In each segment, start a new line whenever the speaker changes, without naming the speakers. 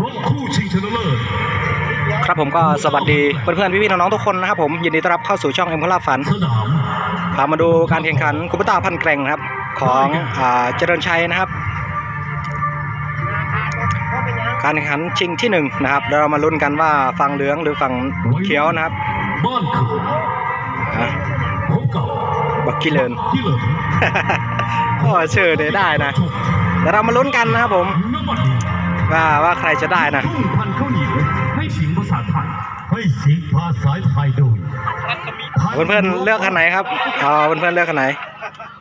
รบคู่ชิงชนะเลิศ
ครับผมก็สวัสดีเพื่อนๆพี่ๆน้องๆทุกคนนะครับผมยินดีต้อนรับเข้าสู่ช่องเอ็มพลาฝัน
สนาม
พามาดูการแข่งขันคุปตาพันแกร่งนะครับ ของอ่าเจริญชัยนะครับ การแข่งขันชิงที่หนึ่งนะครับเดี๋ยวเรามาลุ้นกันว่าฝั่งเหลืองหรือฝั่งเขียวนะครับ
บ้านเขิน
อะ
พบกับ
บักกี้เลิน
ที่เหลิม
โอ้ชื่อเนี่ยได้นะเดี๋ยวเรามาลุ้นกันนะครับผม
น้ำมันดี
ว่าว่าใครจะได้นะ
ทุ่งพันข้าวเหนียวให้เสียงภาษาไทยให้เสียงภาษาไทยโดย
เพื่อนๆเลือกคันไหนครับเอาเพื่อนๆเลือกคันไหน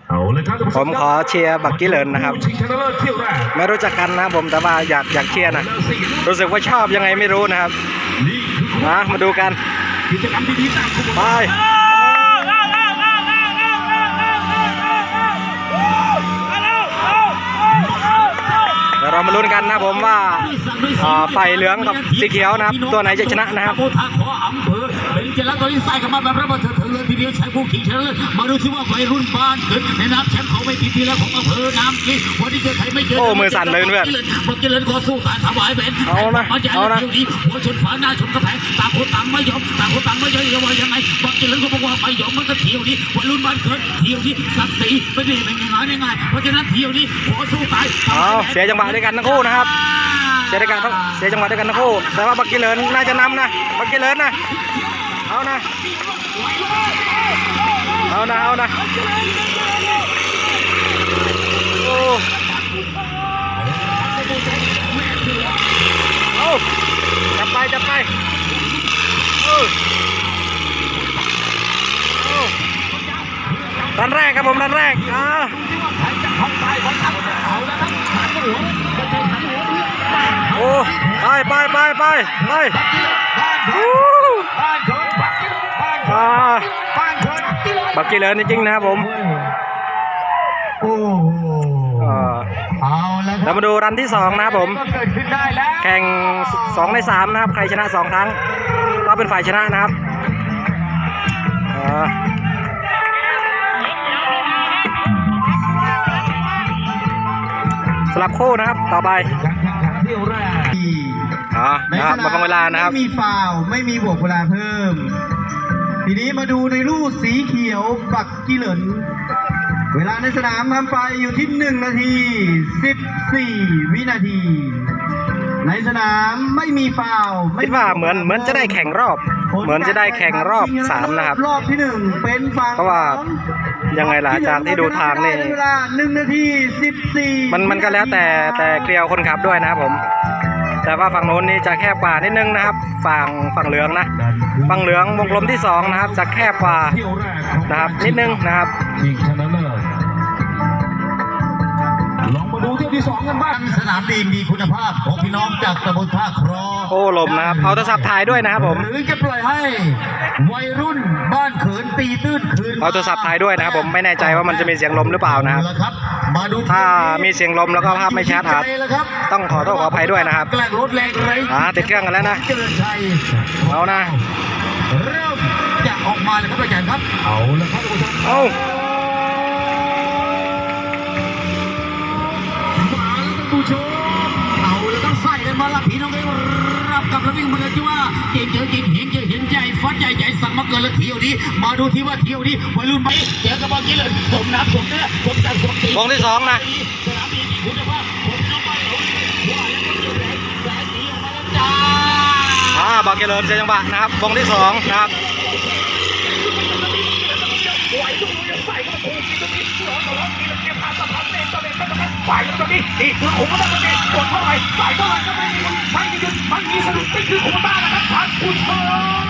เอาเลยครับ
ผมขอเชียร์บักกี้เลินนะครับ
ชิงชนะเลิศเที่ยวแรก
ไม่รู้จักกันนะครับผมแต่ว่าอยากอยากเชียร์นะ รู้สึกว่าชอบยังไงไม่รู้นะครับ
นี่คือ
มามาดูกัน
กิจกรรมดีๆจากคุณ
ไป มาลุ้นกันนะผมว่าไฟเหลืองกับสีเขียวนะครับ ตัวไหนจะชนะนะครับ
ออำเภอเป็นเจริญตัวนี้ใส่กันมาแบบระเบิดเถิดเทิงทีเดียวใช้ผู้ขิงเชิญเลยมาดูซิว่าวัยรุ่นบ้านเกิดในน้ำแชมป์เขาไม่ปีที่แล้วของอำเภอน้ำกี้วันนี้เจอใครไม่เจอ
โอ้มือสั่นเลยเพื่อน
บอกเจริญขอสู้การถวายแหวน
เอานะ
มันจะ
เอานะ
เที่ยวนี้หัวชนฝาหน้าชนกระแพงต่างคนต่างไม่ยอมต่างคนต่างไม่ยอมจะว่ายังไงบอกเจริญก็บอกว่าไม่ยอมมันก็เที่ยวนี้วัยรุ่นบ้านเกิดเที่ยวนี้ศักดิ์ศรีไม่ได้เป็นง่ายง่ายๆเพราะฉะนั้นเที่ยวนี้ขอสู้ตาย
เอาเสียจังหวะด้วยกันทั้งคู่นะครับเสียด้วยกันทั้งเสียจังหวะด้วยกันทั้งคู่แต่ว่าบักกี้เลินน่าจะนำนะบักกี้เลินนะเอานะเอานะเอานะโอ้เอาจับไปจับไปตอนแรกครับผมดันแรกอ่า โอ้ไปไปไปไปไปวู้อ่าบักกี้เลินจริงๆนะครับผม
โอ้โห
อ่า
เอาแล้วค
เรา
รับ
มาดูรันที่สองนะครับผม
ก็เกิดขึ้นได้แล้ว
แข่งสองในสามนะครับ ใครชนะสองครั้ง ก็เป็นฝ่ายชนะนะครับ สลับคู่นะครับต่อไป
การแข่งขันเที่ยวแรก
อ่านะครับมาฟังเวลานะครับ
ไม่มีฟาวล์ไม่มีบวกเวลาเพิ่ม ทีนี้มาดูในรูปสีเขียวปักกิเหลินเวลาในสนามทำไฟอยู่ที่ 1 นาที 14 วินาที ในสนามไม่มีฟาวล์ไม่
คิดว่าเหมือนเหมือนจะได้แข่งรอบ เหมือนจะได้แข่งรอบสามนะครับ
รอบที่หนึ่งเป็นฝั่ง
เพราะว่า
ของ
ยังไงล่ะจากที่ดูทางนี่
ได้เวลา1นาที14
มันมันก็แล้วแต่แต่เกลียวคนขับด้วยนะครับผม แต่ว่าฝั่งโน้นนี่จะแคบกว่านิดนึงนะครับ ฝั่งฝั่งเหลืองนะ ฝั่งเหลืองวงกลมที่สองนะครับจะแคบกว่า
เที่ยวแรกของ
นะครับ นิดนึงนะครับ
ชิงชนะ ที่ยวที่สองกันบ้าง
สนามดีมีคุณภาพของพี่น้องจากตำบลท่าครอ
โอ้ลมนะครับเอาโทรศัพท์ถ่ายด้วยนะครับผม
หรือจะปล่อยให้วัยรุ่นบ้านเขินตีตื้นคืน
เอาโทรศัพท์ถ่ายด้วยนะครับผมไม่แน่ใจว่ามันจะมีเสียงลมหรือเปล่านะครับ
เอาละครับมาดู
ถ้ามีเสียงลมแล้วก็ภาพไม่ชัดครับ
ใจแล้วครับ
ต้องขอโทษขออภัยด้วยนะครับ
แกล้งรถแรงไร
อ่าติดเครื่องกันแล้วนะ
เจริญชัย
เอานะ
เริ่มจะออกมาเลยครับอาจารย์ครับ
เอาละครับท่านผู้ชม
เอา
มาแล้วท่าน ผู้ชมเอาแล้วต้องใส่กันมาละพี่น้องเอ้ยรับกับระวิ่งมาเลยที่ว่าเก่งเจอเก่งเห็นเจอเห็นใจฟัดใหญ่ใหญ่สั่งมาเกินแล้วเที่ยวนี้มาดูที่ว่าเที่ยวนี้วัยรุ่นไหมเจอกับเมื่อกี้เลยสมน้ำสมเนื้อสมศักดิ์สมศรี
วงที่สองนะ
สนามบินคุณภาพผมน้องบ้านเขาว่าแล้วก็เกี่ยวแรงสายสีออกมาแล้วจ้า
อ่าบอกเจริญเสียจังหวะนะครับวงที่สองนะครับ
ฝ่ายตรงนี้นี่คือขุมบ้านตรงนี้กดเท่าไหร่ฝ่ายเท่าไหร่ก็ไม่มีไม่มีหยุดไม่มีสนุกนี่คือขุมบ้านนะครับท่านผู้ชม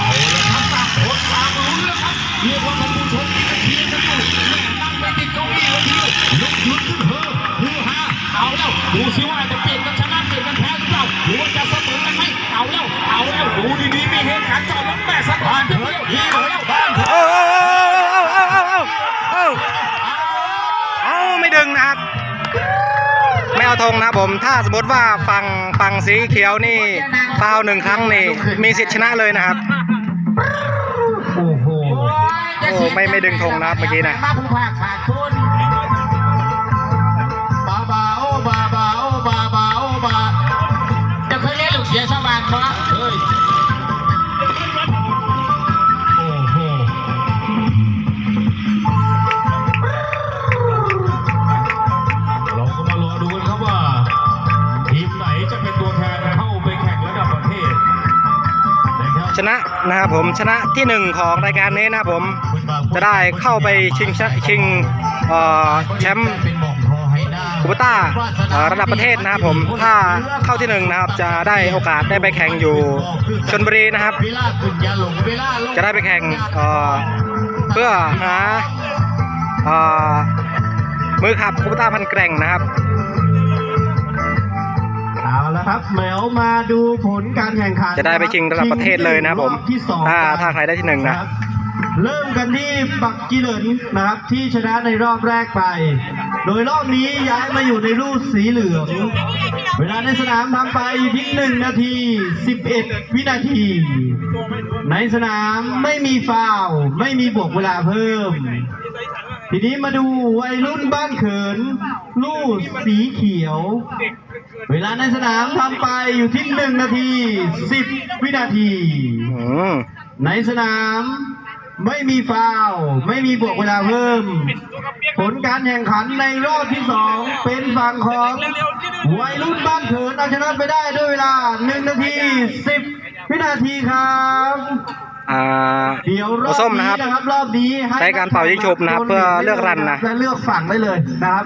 เอาละครับตางคนตางรู้เรื่องครับเรียกว่าท่านผู้ชมนี่ก็เชียร์กันอยู่แม่นั่งไม่ติดเก้าอี้เลยทีเดียวลุกลุกขึ้นเฮ้อฮือฮาเอาแล้วดูสิว่าจะเปลี่ยนกันชนะเปลี่ยนกันแพ้หรือเปล่าหรือว่าจะเสมอกันไหมเอาแล้วเอาแล้วดูดีๆมีเหตุการณ์จอดรถแม่สะพานเถอะเฮียแล้วบ้านเถอะ
นึงนะครับ ไม่เอาธงนะผม ถ้าสมมติว่าฝั่งฝั่งสีเขียวนี่ฟาวหนึ่งครั้งนี่มีสิทธิ์ชนะเลยนะครับ
โอ้โห
โอ้ไม่ไม่ดึงธงนะเมื่อกี้นะ ชนะนะครับผมชนะที่หนึ่งของรายการนี้นะครับผมจะได้เข้าไปชิงชิงแชมป์คูปต้าระดับประเทศนะครับผมถ้าเข้าที่หนึ่งนะครับจะได้โอกาสได้ไปแข่งอยู่ชลบุรีนะครับ จะได้ไปแข่งเพื่อหามือขับคูปต้าพันแกร่งนะครับ
เอาละครับแหมวมาดูผลการแข่งขัน
จะได้ไปชิงระดับประเทศเลยนะครับผม
อบที่สอง
ถ้าถ้าใครได้ที่หนึ่งนะ
ครับเริ่มกันที่ปักกิเหลินนะครับที่ชนะในรอบแรกไป โดยรอบนี้ย้ายมาอยู่ในรูปสีเหลือง เวลาในสนามทำไปอยู่ที่1นาที 11 วินาที ในสนามไม่มีฟาวล์ไม่มีบวกเวลาเพิ่ม ทีนี้มาดูวัยรุ่นบ้านเขินลูกสีเขียว เวลาในสนามทำไปอยู่ที่1นาที10วินาที
อืม
ในสนามไม่มีฟาวล์ไม่มีบวกเวลาเพิ่ม ผลการแข่งขันในรอบที่สองเป็นฝั่งของวัยรุ่นบ้านเขินเอาชนะไปได้ด้วยเวลา1นาที10วินาทีครับ
อ่า
เดี๋ยวร
โอ
อบ
ส้มนะ
นี้
ครับ
นะครับรอบนี้ให้
ใช้การเป่ายิงฉุบนะครับเพื่อเลือกรันนะ
และเลือกฝั่งได้เลยนะครับ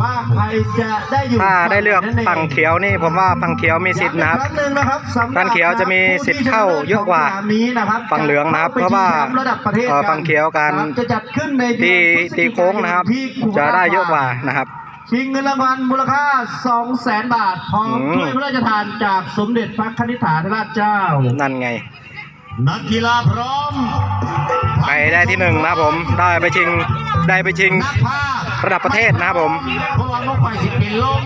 ว่าใครจะได้อยู่
ถ้าได้เลือก
นั่น
ฝั่งเขียวนี่ผมว่าฝั่งเขียวมีสิทธิ์นะครับ
ย้ำอีกงหนึ่งนะครับสำหรับ
ฝั่งเขียวจะมีสิทธิ์เข้าเยอะกว่า
สนมนี้นะครับ
ฝั่งเหลืองนะครับ
จ
เพราะว่า
ไปชิงแชมป์ระดับประเทศ
เอ่อ
กัน
ฝั่งเขียวการ
นะครับจะจัดขึ้นในเดื
ตี
อนพฤศ
ตี
จิกายน
โค้งนะครับ
ที่กุมภาพันธ์
จะได้เยอะกว่านะครับ
ชิงเงินรางวัลมูลค่า 2 0 0แสนบาทพร้อม
อืม
ถ้วยพระราชทานจากสมเด็จพระนิธิฐาธิราชเจ้า
นั่นไง
นักกีฬาพร้อม
ไปได้ที่หนึ่งนะครับผม ได้ไปชิง ได้ไปชิง
นักภาค
ระดับประเทศนะครับผม
เพราะว่านกไฟสิเป็นลม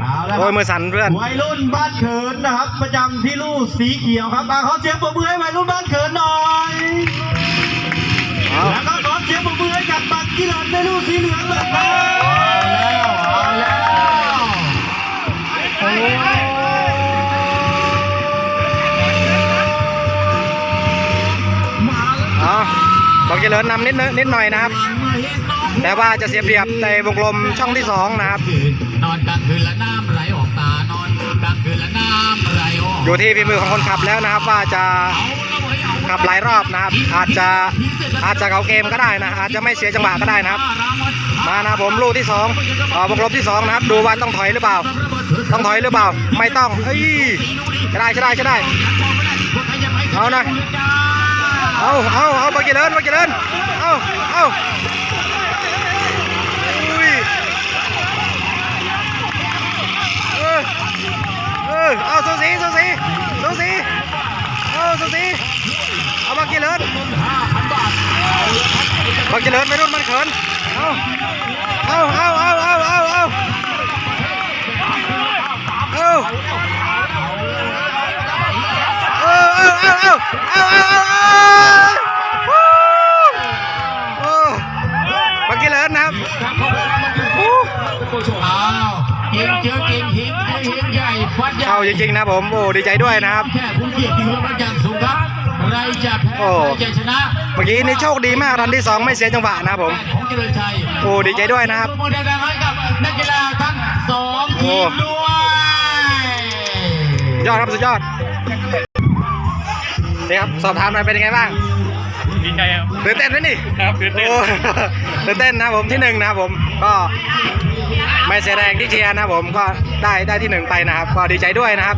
เอาละค
โอ้
รั
ย
บ
มือสั่นเพื่อน
วัยรุ่นบ้านเขินนะครับ ประจำที่ลู่สีเขียวครับอะขอเสียงปรบมือให้วัยรุ่นบ้านเขินหน่อย
เอา
แล้วก็ขอเสียงปรบมือให้กับปักกีฬาในลู่สีเหลืองเลยครับ
บอกเจริญนำนิดนึงนิดหน่อยนะครับ แต่ว่าจะเสียเปรียบในวงกลมช่องที่สองนะครับ
นอนกลางคืนและน้ำไหลออกตานอนกลางคืนและน้ำไหลออก
อยู่ที่ฝีมือของคนขับแล้วนะครับ ว่าจะขับหลายรอบนะครับ อาจจะอาจจะเกาเกมก็ได้นะอาจจะไม่เสียจังหวะก็ได้นะครับ มานะครับผมลูกที่สองเอ่อวงกลมที่สองนะครับ ดูว่าต้องถอยหรือเปล่า ต้องถอยหรือเปล่า ไม่ต้องเอ้ยจะได้จะได้จะได้เอานะ เอาเอาเอาบักเจริญบักเจริญเอาเอาอุ้ยเออเออเอาสูสีสูสีสูสีเอาสูสีเอาบักเจริญบักเจริญไม่รุ่นมันเขินเอาเอาเอาเอาเอาเอาเอา เอาเอาเอาเอาเอาเอาเอาบักกี้เลิศนะครับ
อ้าวเก่งเจอเก่งหินเจอหินใหญ่ฟัดใหญ่
เข้าจริงๆนะผมโอ้ดีใจด้วยนะครับ
แค่ผู้เกียรติยศมันอย่างสูงครับใครจะแพ้ใครจะชนะ
เมื่อกี้นี่โชคดีมากรันที่สองไม่เสียจังหวะนะครับผม
ของเจริญชัย
โอ้ดีใจด้วยนะครับ
โมเดลให้กับนักกีฬาทั้งสองทีมด้วย
ยอดครับสุดยอด นี่ครับสอบถามหน่อยเป็นยังไงบ้าง
ดีใจครับ
ตื่นเต้นไหมนี่
ครับตื่นเต้น
โอ้ตื่นเต้นนะครับผมที่หนึ่งนะครับผมก็ไม่เสียแรงที่เชียร์นะครับผมก็ได้ได้ที่หนึ่งไปนะครับ ก็ดีใจด้วยนะครับ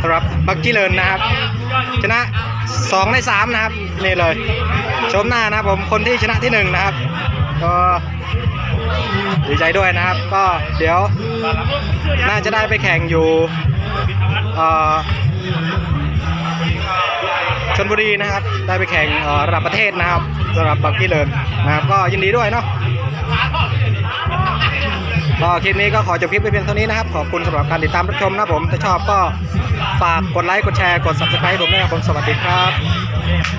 สำหรับบักกี้เลินนะครับ ชนะสองในสามนะครับนี่เลยชมหน้านะครับผมคนที่ชนะที่หนึ่งนะครับก็ดีใจด้วยนะครับ ก็เดี๋ยวน่าจะได้ไปแข่งอยู่เอ่อช นบุรีนะครับ ได้ไปแข่งระดับประเทศนะครับสำหรับบักกี้เลินนะครับก็ยินดีด้วยเนาะก็คลิปนี้ก็ขอจบคลิปไปเพียงเท่านี้นะครับ ขอบคุณสำหรับการติดตามรับชมนะผม ถ้าชอบก็ฝากกดไลค์ กดแชร์ กด subscribe ผมด้วยนะครับผม สวัสดีครับ